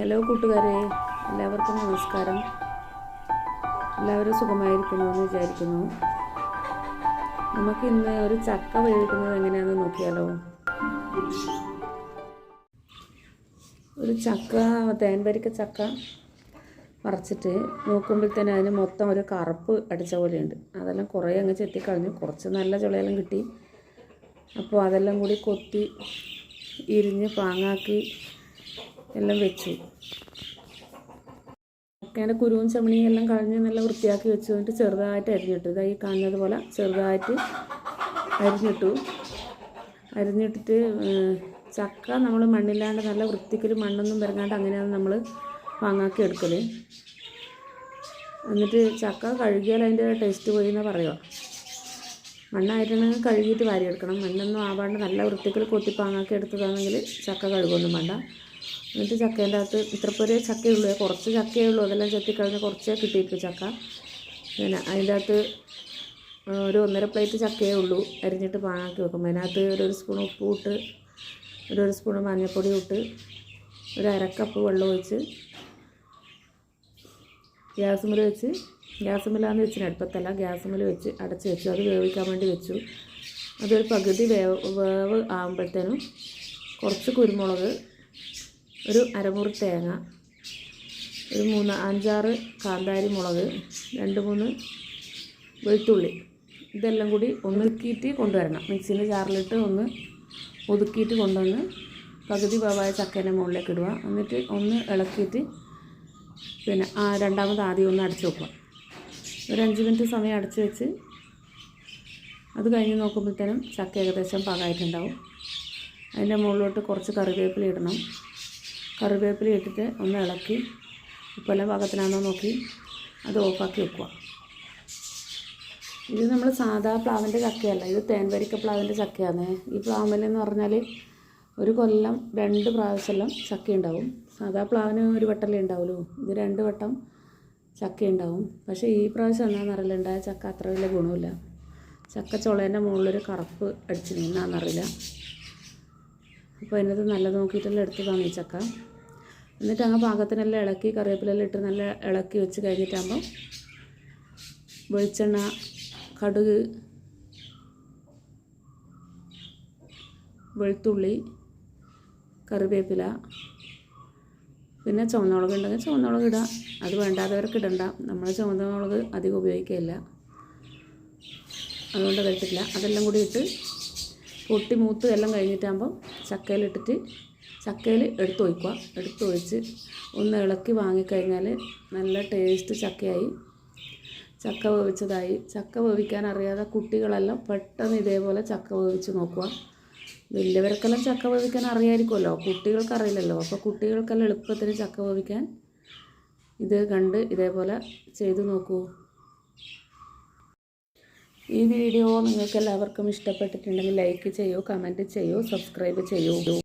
Hello കൂട്ടുകാരെ എല്ലാവർക്കും നമസ്കാരം. എല്ലാവരും സുഖമായിരിക്കുന്നു എന്ന് വിചാരിക്കുന്നു. നമുക്ക് ഇന്ന് ഒരു ചക്ക വേവിക്കുന്നത് എങ്ങനെയാണെന്ന് നോക്കിയാലോ? ഒരു ചക്ക തേൻവരിക്ക ചക്ക മറച്ചിട്ട് നോക്കുമ്പോൾ തന്നെ അതിന് മൊത്തം ഒരു കറുപ്പ് അടിച്ച പോലെയുണ്ട്. അതെല്ലാം കുറേ അങ്ങ് ചെത്തിക്കളഞ്ഞു. കുറച്ച് നല്ല ചുളയെല്ലാം കിട്ടി. അപ്പോൾ അതെല്ലാം കൂടി കൊത്തി ഇരിഞ്ഞ് പാങ്ങാക്കി എല്ലാം വെച്ചു. ചക്കേന്റെ കുരുവും ചമണിയും എല്ലാം കളഞ്ഞ് നല്ല വൃത്തിയാക്കി വെച്ച്. എന്നിട്ട് ചെറുതായിട്ട് അരിഞ്ഞിട്ടു. ഇതായി കാണുന്നതുപോലെ കാണുന്നത് പോലെ ചെറുതായിട്ട് അരിഞ്ഞിട്ടു. അരിഞ്ഞിട്ടിട്ട് ചക്ക നമ്മൾ മണ്ണില്ലാണ്ട് നല്ല വൃത്തിക്കൊരു മണ്ണൊന്നും വരങ്ങാണ്ട് അങ്ങനെയാണ് നമ്മൾ വാങ്ങാക്കി എടുക്കൽ എന്നിട്ട് ചക്ക കഴുകിയാൽ അതിന്റെ ടേസ്റ്റ് പോയി എന്നാണ് പറയുക. മണ്ണായിട്ടുണ്ടെങ്കിൽ കഴുകിയിട്ട് വാരിയെടുക്കണം. മണ്ണൊന്നും ആവാണ്ട് നല്ല വൃത്തിക്കൽ കൊത്തി പാങ്ങാക്കി എടുത്തതാണെങ്കിൽ ചക്ക കഴുകൊന്നും വേണ്ട. എന്നിട്ട് ചക്കേന്റെ അകത്ത് ഇത്ര പേര് ചക്കയുള്ളൂ കുറച്ച് ചക്കയേ ഉള്ളൂ അതെല്ലാം ചെത്തിക്കളഞ്ഞ് കുറച്ചേ കിട്ടിയിട്ടു ചക്ക. പിന്നെ അതിന്റെ അകത്ത് ഒരു ഒന്നര പ്ലേറ്റ് ചക്കയേ ഉള്ളൂ. അരിഞ്ഞിട്ട് പാങ്ങാക്കി വെക്കും. അതിനകത്ത് ഒരു ഒരു സ്പൂൺ ഉപ്പ് ഇട്ട് ഒരു ഒരു സ്പൂൺ മഞ്ഞൾപ്പൊടി ഇട്ട് ഒരു അരക്കപ്പ് വെള്ളം ഒഴിച്ച് ഗ്യാസ് ഗ്യാസുമ്മൽ വെച്ച് ഗ്യാസുമ്മലാന്ന് വെച്ചിന് അടുപ്പത്തല്ല ഗ്യാസുമ്മൽ വെച്ച് അടച്ച് വെച്ചു. അത് വേവിക്കാൻ വേണ്ടി വെച്ചു. അതൊരു പകുതി വേവ് വേവ് ആകുമ്പോഴത്തേനും കുറച്ച് കുരുമുളക് ഒരു അരമുറി തേങ്ങ ഒരു മൂന്ന് അഞ്ചാറ് കാന്താരി മുളക് രണ്ട് മൂന്ന് വെളുത്തുള്ളി. ഇതെല്ലാം കൂടി ഒന്നുക്കിയിട്ട് കൊണ്ടുവരണം. മിക്സിന്റെ ചാറിലിട്ട് ഒന്ന് ഒതുക്കിയിട്ട് കൊണ്ടുവന്ന് പകുതി വേവായ ചക്കേന്റെ മുകളിലേക്ക് ഇടുക. എന്നിട്ട് ഒന്ന് ഇളക്കിയിട്ട് പിന്നെ ആ രണ്ടാമത് ആദ്യം ഒന്ന് അടച്ചു വെക്കുക. ഒരു അഞ്ച് മിനിറ്റ് സമയം അടച്ചു വെച്ച് അത് കഴിഞ്ഞ് നോക്കുമ്പോഴത്തേനും ചക്ക ഏകദേശം പാകമായിട്ടുണ്ടാവും. അതിന്റെ മുകളിലോട്ട് കുറച്ച് കറിവേപ്പില ഇടണം. കറിവേപ്പില ഇട്ടിട്ട് ഒന്ന് ഇളക്കി ഉപ്പെല്ലാം പാകത്തിനാണോ നോക്കി അത് ഓഫാക്കി വെക്കുക. ഇത് നമ്മൾ സാധാ പ്ലാവിന്റെ ചക്കയല്ല ഇത് തേൻവരിക്ക പ്ലാവിന്റെ ചക്കയാണ്. ഈ പ്ലാവിലെന്ന് പറഞ്ഞാൽ ഒരു കൊല്ലം രണ്ട് പ്രാവശ്യമെല്ലാം ചക്ക ഉണ്ടാവും. സാധാ പ്ലാവിന് ഒരു വട്ടമല്ലേ ഉണ്ടാവുള്ളൂ ഇത് രണ്ട് വട്ടം ചക്ക ഉണ്ടാവും. പക്ഷേ ഈ പ്രാവശ്യം എന്താണെന്നറിയില്ല ഉണ്ടായ ചക്ക അത്ര വലിയ ഗുണമില്ല. ചക്ക ചുളേന്റെ മുകളിലൊരു കറുപ്പ് അടിച്ചു നിന്നാന്നറിയില്ല അപ്പോൾ അതിനകത്ത് നല്ലത് നോക്കിയിട്ടെല്ലാം എടുത്തതാണ് ഈ എന്നിട്ട് അങ്ങ് പാകത്തിനെല്ലാം ഇളക്കി കറിവേപ്പിലെല്ലാം ഇട്ട് നല്ല ഇളക്കി വെച്ച് കഴിഞ്ഞിട്ടാകുമ്പോൾ വെളിച്ചെണ്ണ കടുക് വെളുത്തുള്ളി കറിവേപ്പില പിന്നെ ചുവന്നുളക് ഉണ്ടെങ്കിൽ ചുവന്നുളക് ഇടാം. അത് വേണ്ടാത്തവർക്ക് ഇടണ്ട. നമ്മൾ ചുവന്നുളക് അധികം ഉപയോഗിക്കില്ല അതുകൊണ്ട് കഴിച്ചിട്ടില്ല അതെല്ലാം കൂടി ഇട്ട് പൊട്ടി മൂത്ത് എല്ലാം കഴിഞ്ഞിട്ടാകുമ്പോൾ ചക്കയിലിട്ടിട്ട് ചക്കയിൽ എടുത്ത് ഒഴിക്കുക എടുത്ത് ഒഴിച്ച് ഒന്ന് ഇളക്കി വാങ്ങിക്കഴിഞ്ഞാൽ നല്ല ടേസ്റ്റ് ചക്കയായി. ചക്ക വേവിച്ചതായി. ചക്ക വേവിക്കാൻ അറിയാതെ കുട്ടികളെല്ലാം പെട്ടെന്ന് ഇതേപോലെ ചക്ക വേവിച്ച് നോക്കുക. വലിയവർക്കെല്ലാം ചക്ക വേവിക്കാൻ അറിയായിരിക്കുമല്ലോ. കുട്ടികൾക്കറിയില്ലല്ലോ അപ്പോൾ കുട്ടികൾക്കെല്ലാം എളുപ്പത്തിന് ചക്ക വേവിക്കാൻ ഇത് കണ്ട് ഇതേപോലെ ചെയ്തു നോക്കൂ. ഈ വീഡിയോ നിങ്ങൾക്ക് എല്ലാവർക്കും ഇഷ്ടപ്പെട്ടിട്ടുണ്ടെങ്കിൽ ലൈക്ക് ചെയ്യൂ കമന്റ് ചെയ്യൂ സബ്സ്ക്രൈബ് ചെയ്യൂ.